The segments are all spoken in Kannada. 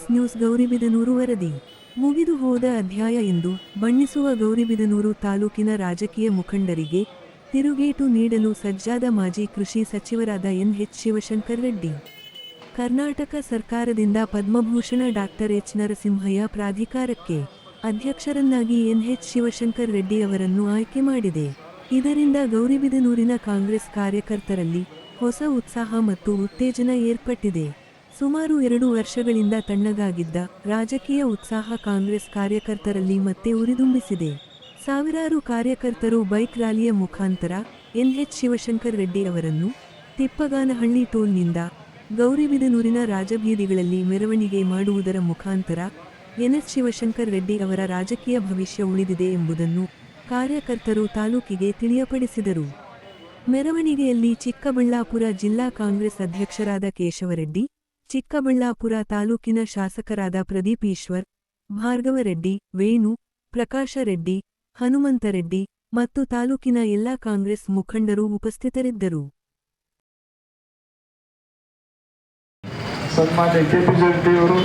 ಎಸ್ ನ್ಯೂಸ್ ಗೌರಿಬಿದನೂರು ವರದಿ. ಮುಗಿದು ಹೋದ ಅಧ್ಯಾಯ ಎಂದು ಬಣ್ಣಿಸುವ ಗೌರಿಬಿದನೂರು ತಾಲೂಕಿನ ರಾಜಕೀಯ ಮುಖಂಡರಿಗೆ ತಿರುಗೇಟು ನೀಡಲು ಸಜ್ಜಾದ ಮಾಜಿ ಕೃಷಿ ಸಚಿವರಾದ ಎನ್ ಎಚ್ ಶಿವಶಂಕರ್ ರೆಡ್ಡಿ. ಕರ್ನಾಟಕ ಸರ್ಕಾರದಿಂದ ಪದ್ಮಭೂಷಣ ಡಾಕ್ಟರ್ ಎಚ್ ನರಸಿಂಹಯ್ಯ ಪ್ರಾಧಿಕಾರಕ್ಕೆ ಅಧ್ಯಕ್ಷರನ್ನಾಗಿ ಎನ್ ಎಚ್ ಶಿವಶಂಕರ್ ರೆಡ್ಡಿ ಅವರನ್ನು ಆಯ್ಕೆ ಮಾಡಿದೆ. ಇದರಿಂದ ಗೌರಿಬಿದನೂರಿನ ಕಾಂಗ್ರೆಸ್ ಕಾರ್ಯಕರ್ತರಲ್ಲಿ ಹೊಸ ಉತ್ಸಾಹ ಮತ್ತು ಉತ್ತೇಜನ ಏರ್ಪಟ್ಟಿದೆ. ಸುಮಾರು ಎರಡು ವರ್ಷಗಳಿಂದ ತಣ್ಣಗಾಗಿದ್ದ ರಾಜಕೀಯ ಉತ್ಸಾಹ ಕಾಂಗ್ರೆಸ್ ಕಾರ್ಯಕರ್ತರಲ್ಲಿ ಮತ್ತೆ ಉರಿದುಂಬಿಸಿದೆ. ಸಾವಿರಾರು ಕಾರ್ಯಕರ್ತರು ಬೈಕ್ ರ್ಯಾಲಿಯ ಮುಖಾಂತರ ಎನ್ಎಚ್ ಶಿವಶಂಕರ್ ರೆಡ್ಡಿ ಅವರನ್ನು ತಿಪ್ಪಗಾನಹಳ್ಳಿ ಟೋಲ್ನಿಂದ ಗೌರಿಬಿದನೂರಿನ ರಾಜಬೀದಿಗಳಲ್ಲಿ ಮೆರವಣಿಗೆ ಮಾಡುವುದರ ಮುಖಾಂತರ ಎನ್ಎಸ್ ಶಿವಶಂಕರ್ ರೆಡ್ಡಿ ಅವರ ರಾಜಕೀಯ ಭವಿಷ್ಯ ಉಳಿದಿದೆ ಎಂಬುದನ್ನು ಕಾರ್ಯಕರ್ತರು ತಾಲೂಕಿಗೆ ತಿಳಿಯಪಡಿಸಿದರು. ಮೆರವಣಿಗೆಯಲ್ಲಿ ಚಿಕ್ಕಬಳ್ಳಾಪುರ ಜಿಲ್ಲಾ ಕಾಂಗ್ರೆಸ್ ಅಧ್ಯಕ್ಷರಾದ ಕೇಶವರೆಡ್ಡಿ ಚಿಕ್ಕಬಳ್ಳಾಪುರ ತಾಲೂಕಿನ ಶಾಸಕರಾದ ಪ್ರದೀಪ್ ಈಶ್ವರ್ ಭಾರ್ಗವರೆಡ್ಡಿ ವೇಣು, ಪ್ರಕಾಶ ರೆಡ್ಡಿ ಹನುಮಂತರೆಡ್ಡಿ ಮತ್ತು ತಾಲೂಕಿನ ಎಲ್ಲಾ ಕಾಂಗ್ರೆಸ್ ಮುಖಂಡರು ಉಪಸ್ಥಿತರಿದ್ದರು. ಸನ್ಮಾನ್ಯ ಕೆ ಪಿ ಜಗದಿಯವರು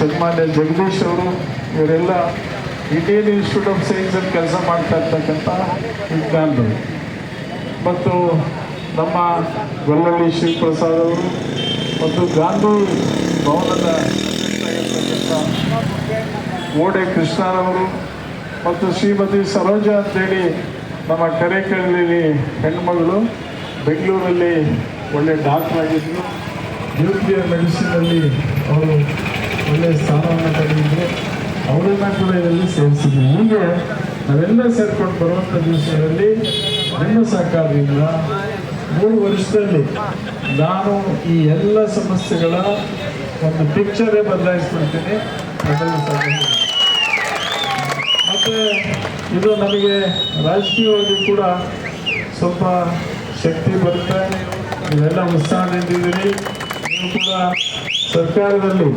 ಸನ್ಮಾನ್ಯ ಜಗದೀಶ್ ಅವರು, ಇವರೆಲ್ಲ ಇಂಡಿಯನ್ ಇನ್ಸ್ಟಿಟ್ಯೂಟ್ ಆಫ್ ಸೈನ್ಸ್ ಅಲ್ಲಿ ಕೆಲಸ ಮಾಡ್ತಾ ಇರ್ತಕ್ಕಂಥ ವಿಜ್ಞಾನಿಗಳು ಮತ್ತು ನಮ್ಮ ಗೊಲ್ಲಳ್ಳಿ ಶಿವಪ್ರಸಾದ್ ಅವರು ಮತ್ತು ಗಾಂಧಿ ಭವನದ ಮೋಡೆ ಕೃಷ್ಣರವರು ಮತ್ತು ಶ್ರೀಮತಿ ಸರೋಜಾ ಅಂತೇಳಿ ನಮ್ಮ ಕರೆಕಳ್ಳಿ ಹೆಣ್ಮಗಳು ಬೆಂಗಳೂರಲ್ಲಿ ಒಳ್ಳೆ ಡಾಕ್ಟರ್ ಆಗಿದ್ದರು ನ್ಯೂಕ್ಲಿಯರ್ ಮೆಡಿಸಿನಲ್ಲಿ ಅವರು ಒಳ್ಳೆಯ ಸ್ಥಾನವನ್ನು ಪಡೆದಿದ್ದರು ಅವರನ್ನ ಕೂಡ ಇದರಲ್ಲಿ ಸೇರಿಸಿದ್ವಿ. ಹೀಗೆ ನಾವೆಲ್ಲ ಸೇರ್ಕೊಂಡು ಬರುವಂಥ ದಿವಸದಲ್ಲಿ ನಿಮ್ಮ ಸಹಕಾರದಿಂದ ಮೂರು ವರ್ಷದಲ್ಲಿ ನಾನು ಈ ಎಲ್ಲ ಸಮಸ್ಯೆಗಳ ಒಂದು ಪಿಕ್ಚರೇ ಬದಲಾಯಿಸ್ಕೊಳ್ತೀನಿ ಮತ್ತೆ ಇದು ನಮಗೆ ರಾಜಕೀಯವಾಗಿ ಕೂಡ ಸ್ವಲ್ಪ ಶಕ್ತಿ ಬರುತ್ತೆ. ನೀವೆಲ್ಲ ಉತ್ಸಾಹದಿಂದಿದ್ದೀರಿ. ನೀವು ಕೂಡ ಸರ್ಕಾರದಲ್ಲಿ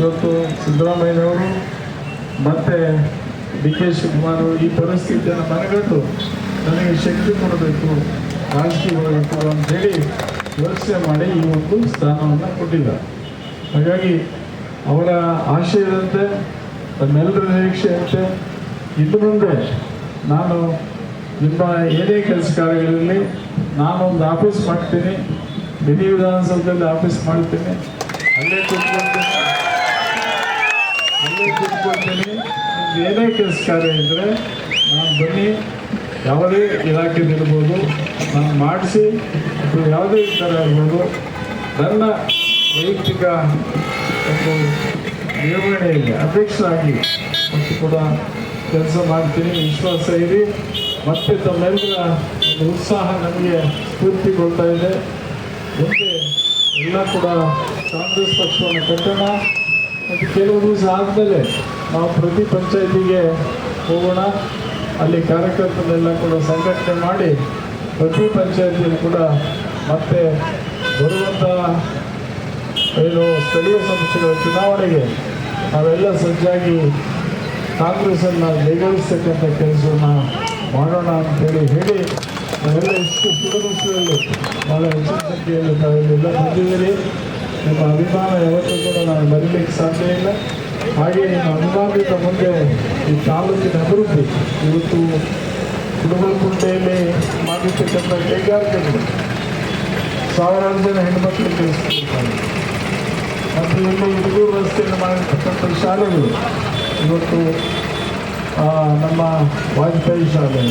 ಇವತ್ತು ಸಿದ್ದರಾಮಯ್ಯನವರು ಮತ್ತೆ ಡಿ ಕೆ ಶಿವಕುಮಾರ್ ಈ ಪರಿಸ್ಥಿತಿಯನ್ನು ಮನೆಗಟ್ಟು ನನಗೆ ಶಕ್ತಿ ಕೊಡಬೇಕು. ರಾಜಕೀಯ ಬರಬೇಕು ಅಂತೇಳಿ ಯೋಚನೆ ಮಾಡಿ ಈ ಒಂದು ಸ್ಥಾನವನ್ನು ಕೊಟ್ಟಿದ್ದಾರೆ ಹಾಗಾಗಿ ಅವರ ಆಶಯದಂತೆ, ತಮ್ಮೆಲ್ಲರ ನಿರೀಕ್ಷೆಯಂತೆ, ಇನ್ನು ಮುಂದೆ ನಾನು ನಿಮ್ಮ ಏನೇ ಕೆಲಸ ಕಾರ್ಯಗಳಲ್ಲಿ ನಾನೊಂದು ಆಫೀಸ್ ಮಾಡ್ತೀನಿ, ಮಿನಿ ವಿಧಾನಸೌಧದಲ್ಲಿ ಆಫೀಸ್ ಮಾಡ್ತೀನಿ, ಅಲ್ಲೇ ಕೂತ್ಕೊಳ್ತೀನಿ ಅಲ್ಲೇ ಕೂತ್ಕೊಳ್ತೀನಿ ಏನೇ ಕೆಲಸ ಕಾರ್ಯ ಇದ್ದರೆ ನಾನು ಬನ್ನಿ. ಯಾವುದೇ ಇಲಾಖೆದಿರ್ಬೋದು ನಾನು ಮಾಡಿಸಿ ಯಾವುದೇ ಥರ ಇರ್ಬೋದು, ನನ್ನ ವೈಯಕ್ತಿಕ ಒಂದು ನಿರ್ವಹಣೆಯಲ್ಲಿ ಅಧ್ಯಕ್ಷರಾಗಿ ಮತ್ತು ಕೂಡ ಕೆಲಸ ಮಾಡ್ತೀನಿ, ವಿಶ್ವಾಸ ಇರಿ ಮತ್ತೆ ತಮ್ಮೆಲ್ಲರ ಒಂದು ಉತ್ಸಾಹ ನಮಗೆ ಸ್ಫೂರ್ತಿಗೊಳ್ತಾ ಇದೆ. ಮುಂದೆ ಎಲ್ಲ ಕೂಡ ಕಾಂಗ್ರೆಸ್ ಪಕ್ಷವನ್ನು ಕಟ್ಟೋಣ. ಮತ್ತು ಕೆಲವು ದಿವಸ ಆದಮೇಲೆ ನಾವು ಪ್ರತಿ ಪಂಚಾಯತಿಗೆ ಹೋಗೋಣ. ಅಲ್ಲಿ ಕಾರ್ಯಕರ್ತರೆಲ್ಲ ಕೂಡ ಸಂಘಟನೆ ಮಾಡಿ ಪ್ರತಿ ಪಂಚಾಯತಿಯಲ್ಲಿ ಕೂಡ ಮತ್ತೆ ಬರುವಂಥ ಏನು ಸ್ಥಳೀಯ ಸಂಸ್ಥೆಗಳ ಚುನಾವಣೆಗೆ ನಾವೆಲ್ಲ ಸಜ್ಜಾಗಿ ಕಾಂಗ್ರೆಸ್ಸನ್ನು ನಿಗದಿಸ್ತಕ್ಕಂಥ ಕೆಲಸವನ್ನು ಮಾಡೋಣ ಅಂತೇಳಿ ಹೇಳಿ ನಾವೆಲ್ಲ ಇಷ್ಟು ಸುಡಗುಸಲಲ್ಲಿ ಭಾಳ ಹೆಚ್ಚಿನ ಸಂಖ್ಯೆಯಲ್ಲಿ ತಾವೆಲ್ಲ ಬಂದಿದ್ದೀರಿ. ನಿಮ್ಮ ಅಭಿಮಾನ ಯಾವತ್ತೂ ಕೂಡ ನಾನು ಮರೀಲಿಕ್ಕೆ ಸಾಧ್ಯ ಇಲ್ಲ. ಹಾಗೆ ಮುಂದೆ ಈ ತಾಲೂಕಿನ ಅಭಿವೃದ್ಧಿ ಇವತ್ತು ಕುಟುಂಬಕುಂಟೆಯಲ್ಲಿ ಮಾಡಿರ್ತಕ್ಕಂಥ ಕೈಗಾರಿಕೆಗಳು ಸಾವಿರಾರು ಜನ ಹೆಣ್ಮಕ್ಳು ಕಲಿಸ್ತಿರ್ತಾರೆ ಮತ್ತು ಇಲ್ಲಿ ಹುಡುಗರು ವ್ಯವಸ್ಥೆಯನ್ನು ಮಾಡಿರ್ತಕ್ಕಂಥ ಶಾಲೆಗಳು ಇವತ್ತು ನಮ್ಮ ವಾಜಪೇಯಿ ಶಾಲೆ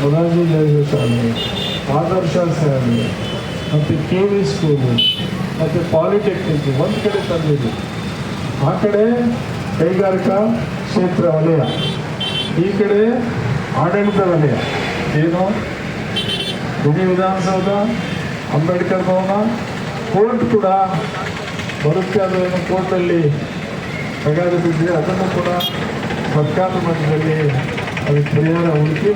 ಮೊರಾರ್ಜಿ ದೇವಿ ಶಾಲೆ, ಆದರ್ಶ ಶಾಲೆ, ಮತ್ತು ಕೆ ವಿ ಸ್ಕೂಲು, ಮತ್ತು ಪಾಲಿಟೆಕ್ನಿಕ್ ಒಂದು ಕಡೆ ತಂದಿದೆ. ಆ ಕಡೆ ಕೈಗಾರಿಕಾ ಕ್ಷೇತ್ರ ವಲಯ, ಈ ಕಡೆ ಆಡಳಿತ ವಲಯ, ಏನು? ಭೂಮಿ ವಿಧಾನಸೌಧ, ಅಂಬೇಡ್ಕರ್ ಭವನ, ಕೋರ್ಟ್ ಕೂಡ ಬರುತ್ತೆ. ಅದನ್ನು ಕೋರ್ಟಲ್ಲಿ ಬಿದ್ದರೆ ಅದನ್ನು ಕೂಡ ಸರ್ಕಾರದ ಮಟ್ಟದಲ್ಲಿ ಅದಕ್ಕೆ ಪರಿಹಾರ ಹುಡುಕಿ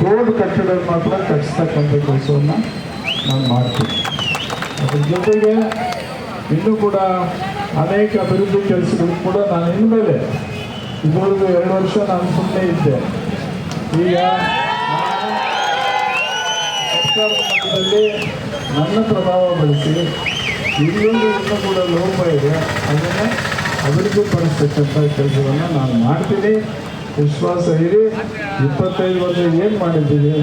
ಕೋರ್ಟ್ ಕಟ್ಟಡ ಮಾತ್ರ ಕಟ್ಟಿಸ್ತಕ್ಕಂಥ ಕೆಲಸವನ್ನು ನಾನು ಮಾಡ್ತೀನಿ. ಅದ್ರ ಜೊತೆಗೆ ಇನ್ನೂ ಕೂಡ ಅನೇಕ ಅಭಿವೃದ್ಧಿ ಕೆಲಸಗಳು ಕೂಡ ನಾನು ಇನ್ಮೇಲೆ ಇದುವರೆಗೂ ಎರಡು ವರ್ಷ ನಾನು ಸುಮ್ಮನೆ ಇದ್ದೆ. ಈಗ ಮಟ್ಟದಲ್ಲಿ ನನ್ನ ಪ್ರಭಾವ ಬಳಸಿ ಇಲ್ಲೊಂದು ಇನ್ನೂ ಕೂಡ ಲೋಪ ಇದೆ, ಅದನ್ನು ಅಭಿವೃದ್ಧಿಪಡಿಸ್ತಕ್ಕಂಥ ಕೆಲಸವನ್ನು ನಾನು ಮಾಡ್ತೀನಿ. ವಿಶ್ವಾಸ ಇರಿ. ಇಪ್ಪತ್ತೈದು ವರ್ಷ ಏನು ಮಾಡಿದ್ದೀವಿ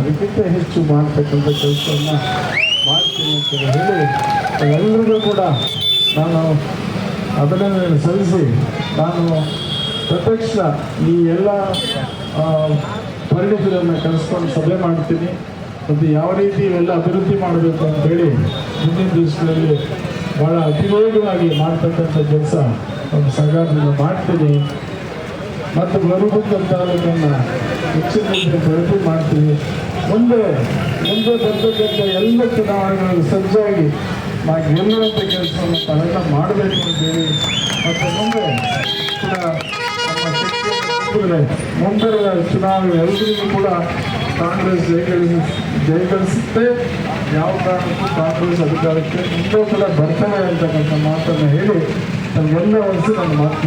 ಅದಕ್ಕಿಂತ ಹೆಚ್ಚು ಮಾಡ್ತಕ್ಕಂಥ ಕೆಲಸವನ್ನು ಮಾಡ್ತೀನಿ ಅಂತ ಹೇಳಿ ಎಲ್ಲರಿಗೂ ಕೂಡ ನಾನು ಅಭಿನಂದನೆ ಸಲ್ಲಿಸಿ ನಾನು ಪ್ರತ್ಯಕ್ಷ ಈ ಎಲ್ಲ ಪರಿಣಿತರನ್ನು ಕರೆಸ್ಕೊಂಡು ಸಭೆ ಮಾಡ್ತೀನಿ ಮತ್ತು ಯಾವ ರೀತಿ ಇವೆಲ್ಲ ಅಭಿವೃದ್ಧಿ ಮಾಡಬೇಕು ಅಂತೇಳಿ ಮುಂದಿನ ದಿವಸಗಳಲ್ಲಿ ಭಾಳ ಅತಿವೇಗವಾಗಿ ಮಾಡ್ತಕ್ಕಂಥ ಕೆಲಸ ಒಂದು ಸರ್ಕಾರದಿಂದ ಮಾಡ್ತೀನಿ. ಮತ್ತು ಗರುಗುಂದ ತಾಲೂಕನ್ನು ಹೆಚ್ಚಿನ ಪ್ರಯತ್ನ ಪ್ರಗತಿ ಮಾಡ್ತೀವಿ ಮುಂದೆ ಮುಂದೆ ಬರ್ತಕ್ಕಂಥ ಎಲ್ಲ ಚುನಾವಣೆಗಳಲ್ಲಿ ಸಜ್ಜಾಗಿ ನಾ ಗೆಲ್ಲುವಂಥ ಕೆಲಸವನ್ನು ತಾವೆಲ್ಲ ಮಾಡಬೇಕು ಅಂತೇಳಿ ಮತ್ತು ಮುಂದೆ ಕೂಡ ಮುಂಬರುವ ಚುನಾವಣೆ ಎಲ್ಲರಿಗೂ ಕೂಡ ಕಾಂಗ್ರೆಸ್ ಜಯಗಳಿಸಿ ಜಯಗಳಿಸುತ್ತೆ ಯಾವ ಕಾರಣಕ್ಕೂ ಕಾಂಗ್ರೆಸ್ ಅಧಿಕಾರಕ್ಕೆ ಮುಂದೆ ಕೂಡ ಬರ್ತವೆ ಅಂತಕ್ಕಂಥ ಮಾತನ್ನು ಹೇಳಿ ನಮಗೆಲ್ಲ ವರ್ಷ ನನ್ನ ಮಾತು